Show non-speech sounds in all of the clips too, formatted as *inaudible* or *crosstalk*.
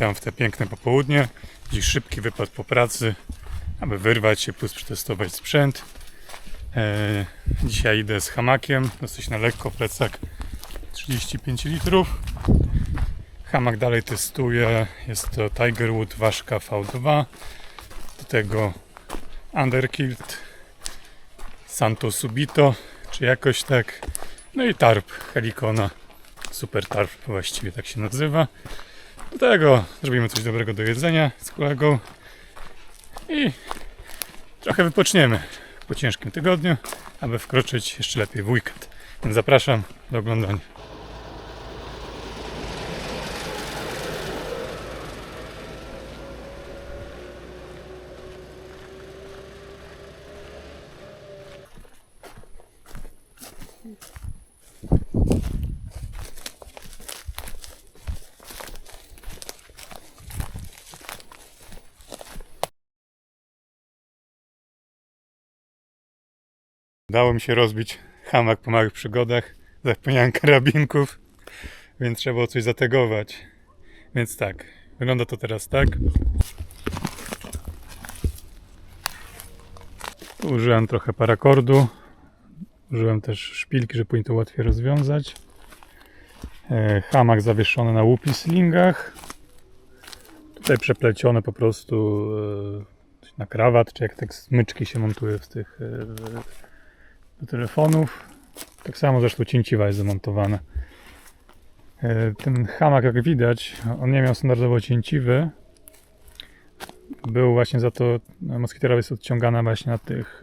Witam w te piękne popołudnie. Dziś szybki wypad po pracy, aby wyrwać się plus przetestować sprzęt. E, dzisiaj idę z hamakiem, dosyć na lekko, plecak 35 litrów. Hamak dalej testuję, jest to Tigerwood Ważka V2. Do tego Underkilt Santo Subito, czy jakoś tak. No i tarp Helikona. Super tarp właściwie tak się nazywa. Do tego zrobimy coś dobrego do jedzenia z kolegą i trochę wypoczniemy po ciężkim tygodniu, aby wkroczyć jeszcze lepiej w weekend. Zapraszam do oglądania. Udało mi się rozbić hamak po małych przygodach. Zapomniałem karabinków, więc trzeba było coś zategować. Więc tak, wygląda to teraz tak. Użyłem trochę parakordu. Użyłem też szpilki, żeby później to łatwiej rozwiązać. E, Hamak zawieszony na łupi slingach. Tutaj przeplecione po prostu e, na krawat, czy jak tak smyczki się montuje w tych e, do telefonów. Tak samo zresztą cięciwa jest zamontowana. E, Ten hamak, jak widać, on nie miał standardowo cięciwy. Był właśnie za to, moskitera jest odciągana właśnie na tych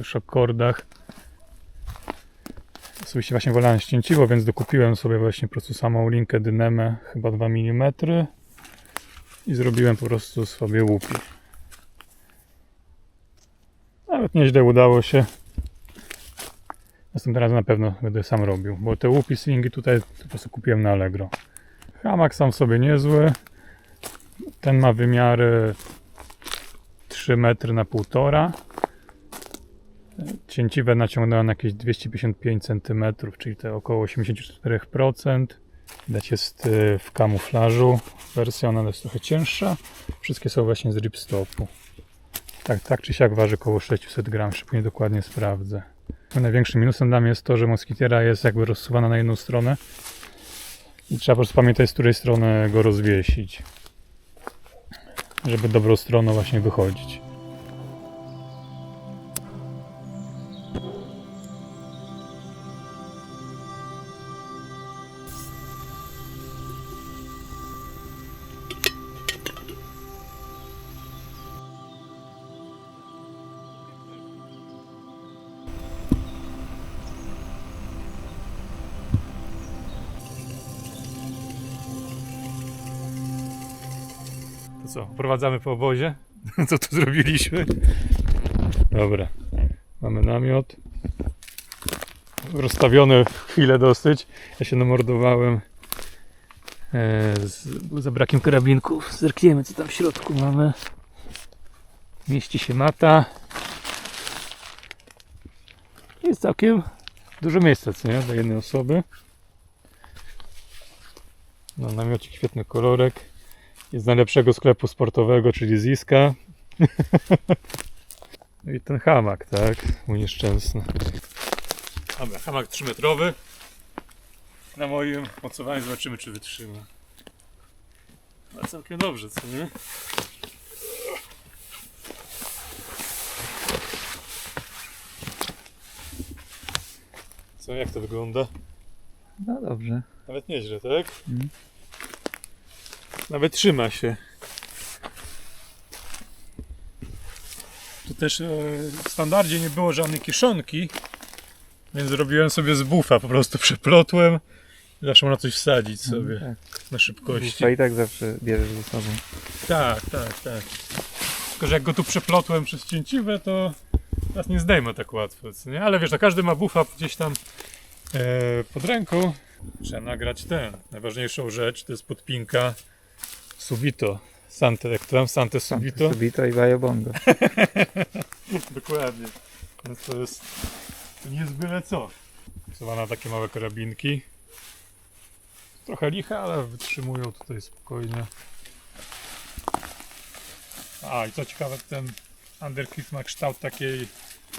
e, shockcordach. Osobiście właśnie wolałem ścięciwo, więc dokupiłem sobie właśnie po prostu samą linkę Dynamę, chyba 2 mm i zrobiłem po prostu sobie łupi. Nawet nieźle udało się. Następnym razem na pewno będę sam robił, bo te łupi swingi tutaj po prostu kupiłem na Allegro. Hamak sam sobie niezły. Ten ma wymiary 3 metry na 1,5 Cięciwe naciągnąłem na jakieś 255 cm, czyli te około 84%. Widać jest y, w kamuflażu. Wersja ona jest trochę cięższa. Wszystkie są właśnie z ripstopu. Tak, tak czy siak waży około 600 gram. Szybko dokładnie sprawdzę. Największym minusem dla mnie jest to, że moskitiera jest jakby rozsuwana na jedną stronę i trzeba po prostu pamiętać, z której strony go rozwiesić, żeby dobrą stroną właśnie wychodzić. Co, prowadzamy po obozie? *laughs* Co tu zrobiliśmy? Dobra, mamy namiot. Rozstawiony w chwilę dosyć. Ja się namordowałem e, z, za brakiem karabinków. Zerkniemy co tam w środku mamy. Mieści się mata. Jest całkiem dużo miejsca, co nie? Dla jednej osoby. No, namiocik, świetny kolorek. Jest z najlepszego sklepu sportowego, czyli Ziska. No *laughs* i ten hamak, tak? Mój nieszczęsny. Dobra, hamak 3-metrowy. Na moim mocowaniu zobaczymy, czy wytrzyma. No całkiem dobrze, co nie? Co, jak to wygląda? No dobrze. Nawet nieźle, tak? Mhm. Nawet trzyma się. Tu też e, w standardzie nie było żadnej kieszonki, więc zrobiłem sobie z bufa, po prostu przeplotłem. i Zawsze można coś wsadzić sobie Tak. na szybkości. Bufa i tak zawsze bierzesz ze sobą. Tak, tak, tak. Tylko, że jak go tu przeplotłem przez cięciwe, to teraz nie zdejmę tak łatwo, co nie? Ale wiesz, no każdy ma bufa gdzieś tam e, pod ręką. Trzeba nagrać ten, najważniejszą rzecz, to jest podpinka Subito. Sante, jak tam? Sante Subito? Subito i Biobongo. *laughs* Dokładnie. Więc to jest to nie jest byle co. Stosowana takie małe karabinki. Trochę liche, ale wytrzymują tutaj spokojnie. A i co ciekawe, ten undercliff ma kształt takiej,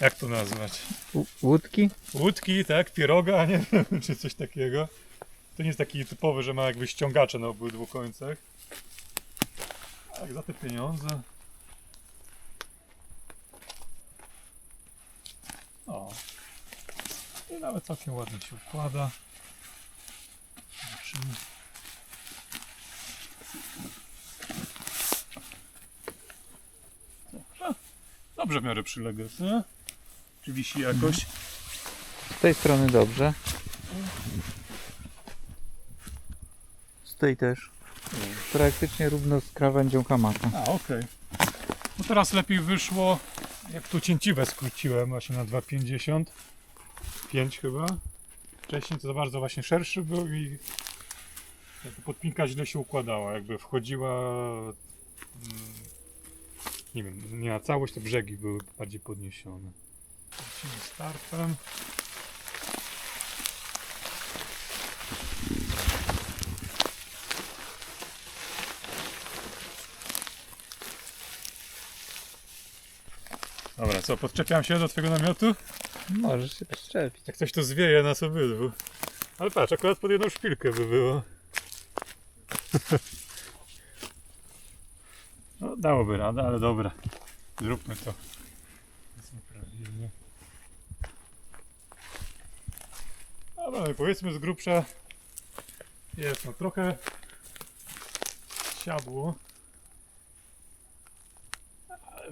jak to nazwać? U- łódki? Łódki, tak? Pieroga, *laughs* nie wiem, czy coś takiego. To nie jest taki typowy, że ma jakby ściągacze na obydwu końcach. Tak, za te pieniądze. O. I nawet całkiem ładnie się układa. Zobaczymy. Dobrze. W miarę przylega, co? Czy wisi jakoś? Z tej strony dobrze. Z tej też. Praktycznie równo z krawędzią hamaka. A, okej. No teraz lepiej wyszło, jak tu cięciwe skróciłem właśnie na 2,50. 5 chyba. Wcześniej to za bardzo właśnie szerszy był i jakby podpinka źle się układała, jakby wchodziła mm, nie wiem, nie na całość, to brzegi były bardziej podniesione. Lecimy startem. Co, podczepiam się do twojego namiotu? Możesz się przyczepić. Jak coś to zwieje nas obydwu. Ale patrz, akurat pod jedną szpilkę by było. *laughs* No, dałoby radę, ale dobra. Zróbmy to. Dobra, no i powiedzmy z grubsza jest no trochę siadło.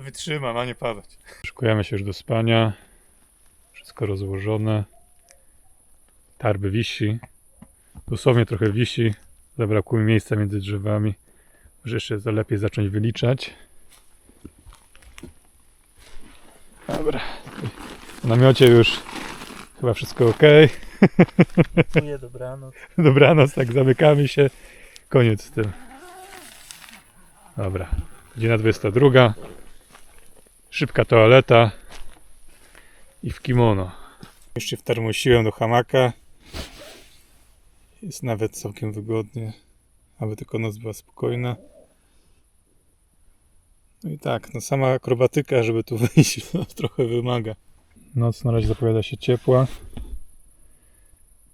Ale wytrzyma, ma nie padać. Szykujemy się już do spania. Wszystko rozłożone. Tarby wisi. Dosłownie trochę wisi. Zabrakło mi miejsca między drzewami. Może jeszcze za lepiej zacząć wyliczać. Dobra. W namiocie już chyba wszystko ok. Dziękuję, dobranoc. *laughs* Dobranoc, tak zamykamy się. Koniec z tym. Dobra. Godzina 22. Szybka toaleta. I w kimono. Już się wtarmosiłem do hamaka. Jest nawet całkiem wygodnie. Aby tylko noc była spokojna. No i tak, no sama akrobatyka, żeby tu *laughs* wyjść, no, trochę wymaga. Noc na razie zapowiada się ciepła.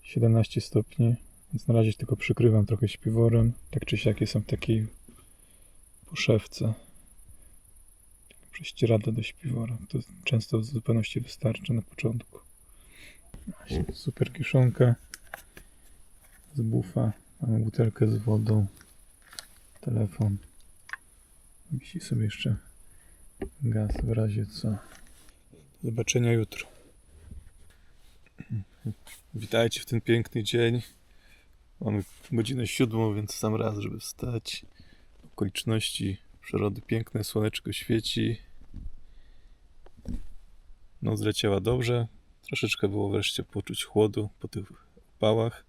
17 stopni, więc na razie tylko przykrywam trochę śpiworem. Tak czy siak jestem w takiej poszewce. Prześcieradle do śpiwora. To często w zupełności wystarczy na początku. Właśnie, Super kiszonka z bufa. Mamy butelkę z wodą. Telefon. Wisi sobie jeszcze gaz w razie co. Do zobaczenia jutro. Witajcie w ten piękny dzień. Mamy godzinę siódmą, więc sam raz, żeby wstać. Okoliczności przyrody piękne, słoneczko świeci. Noc leciała dobrze. Troszeczkę było wreszcie poczuć chłodu po tych pałach.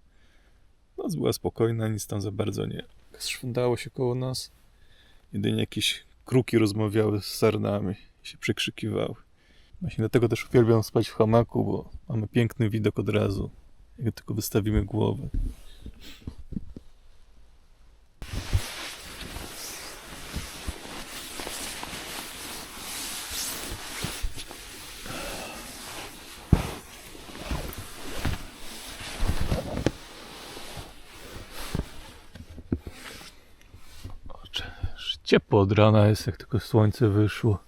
Noc była spokojna, nic tam za bardzo nie szwundało się koło nas. Jedynie jakieś kruki rozmawiały z sarnami i się przekrzykiwały. Właśnie dlatego też uwielbiam spać w hamaku, bo mamy piękny widok od razu, jak tylko wystawimy głowę. Ciepło od rana jest, jak tylko słońce wyszło.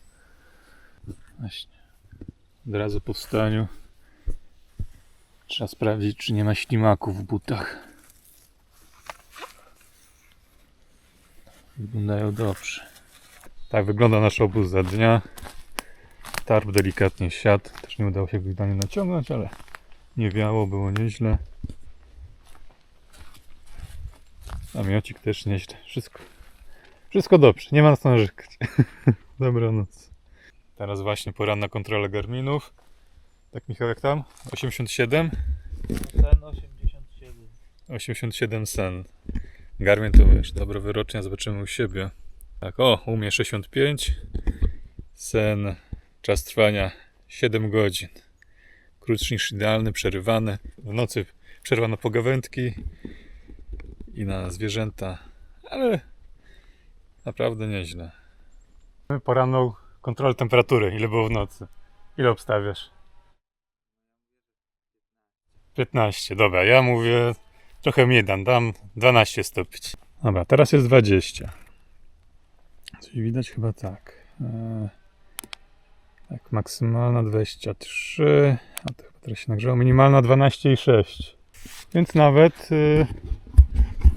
Właśnie. Od razu po wstaniu trzeba sprawdzić, czy nie ma ślimaków w butach. Wyglądają dobrze. Tak wygląda nasz obóz za dnia. Tarp delikatnie siadł. Też nie udało się go idealnie naciągnąć, ale nie wiało, było nieźle. Namiocik też nieźle. Wszystko, wszystko dobrze. Nie ma na co narzekać. *laughs* Dobranoc. Teraz właśnie poranna kontrola Garminów. Tak Michał, jak tam? 87? Ten 87. 87 sen. Garmin to wiesz, dobra wyrocznia, zobaczymy u siebie. Tak, o, u mnie 65. Sen, czas trwania 7 godzin. Krótszy niż idealny, przerywany. W nocy przerwa na pogawędki. i na zwierzęta, ale naprawdę nieźle. Poranną kontrolę temperatury, ile było w nocy. Ile obstawiasz? 15, dobra, ja mówię trochę mniej dam, dam 12 stopni. Dobra, teraz jest 20. Czyli widać chyba tak. Eee, tak, maksymalna 23, a to chyba teraz się nagrzało, minimalna 12,6. Więc nawet y,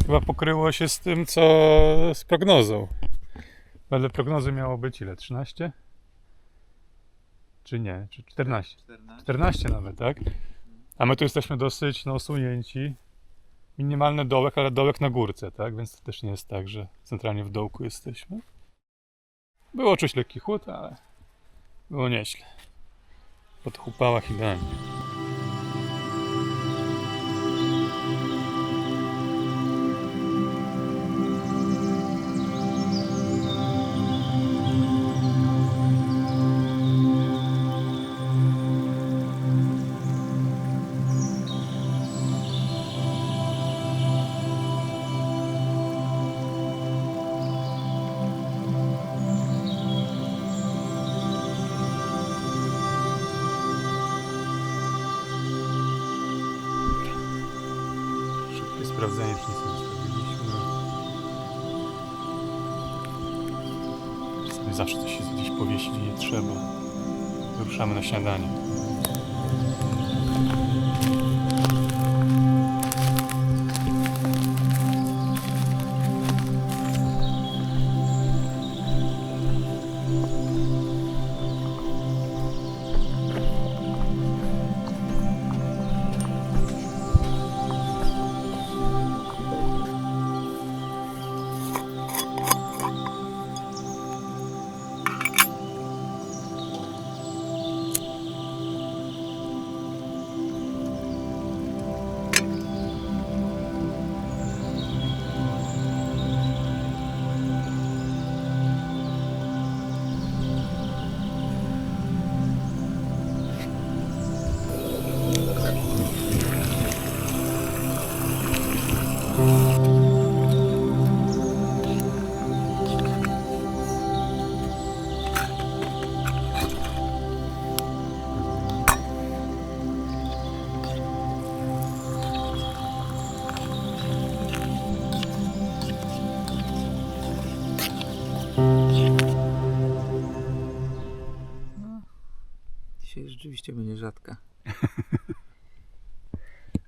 chyba pokryło się z tym, co z prognozą. Wedle prognozy miało być ile? 13? Czy nie? Czy 14? 14 nawet, tak? A my tu jesteśmy dosyć no, osunięci. Minimalny dołek, ale dołek na górce, tak? Więc to też nie jest tak, że centralnie w dołku jesteśmy. Było czuć lekki chłód, ale było nieźle. Po tych upałach idealnie. Zawsze coś się gdzieś powiesić, nie trzeba. Wyruszamy na śniadanie. Dzisiaj rzeczywiście będzie rzadka. *laughs*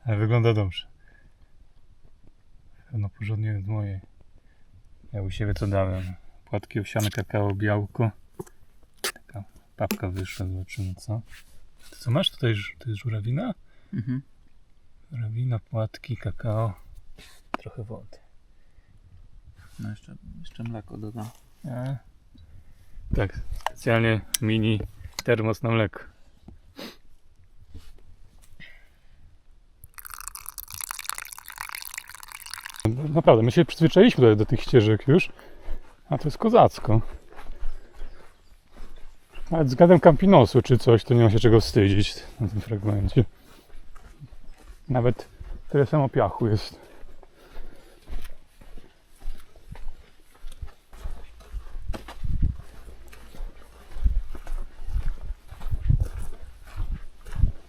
Ale wygląda dobrze. Pewno porządnie od mojej. Ja u siebie co dałem? Płatki owsiane, kakao, białko. Taka papka wyszła, zobaczymy co. Ty co masz tutaj? To jest żurawina? Mhm. Żurawina, płatki, kakao. Trochę wody. No jeszcze, jeszcze mleko dodam. Tak, specjalnie mini termos na mleko. Naprawdę, my się przyzwyczailiśmy tutaj do tych ścieżek już, a to jest kozacko. Nawet względem kampinosu czy coś, to nie ma się czego wstydzić na tym fragmencie. Nawet tyle samo piachu jest.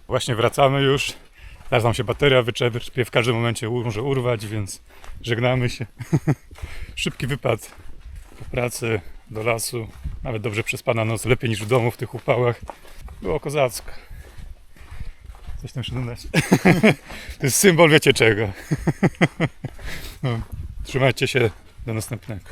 Właśnie wracamy już. Teraz nam się bateria wyczerpie, w każdym momencie może urwać, więc żegnamy się. *laughs* Szybki wypad po pracy do lasu. Nawet dobrze przespana noc, lepiej niż w domu w tych upałach. Było kozacko. Coś tam jeszcze dodać. *laughs* To jest symbol wiecie czego. *laughs* No, trzymajcie się, do następnego.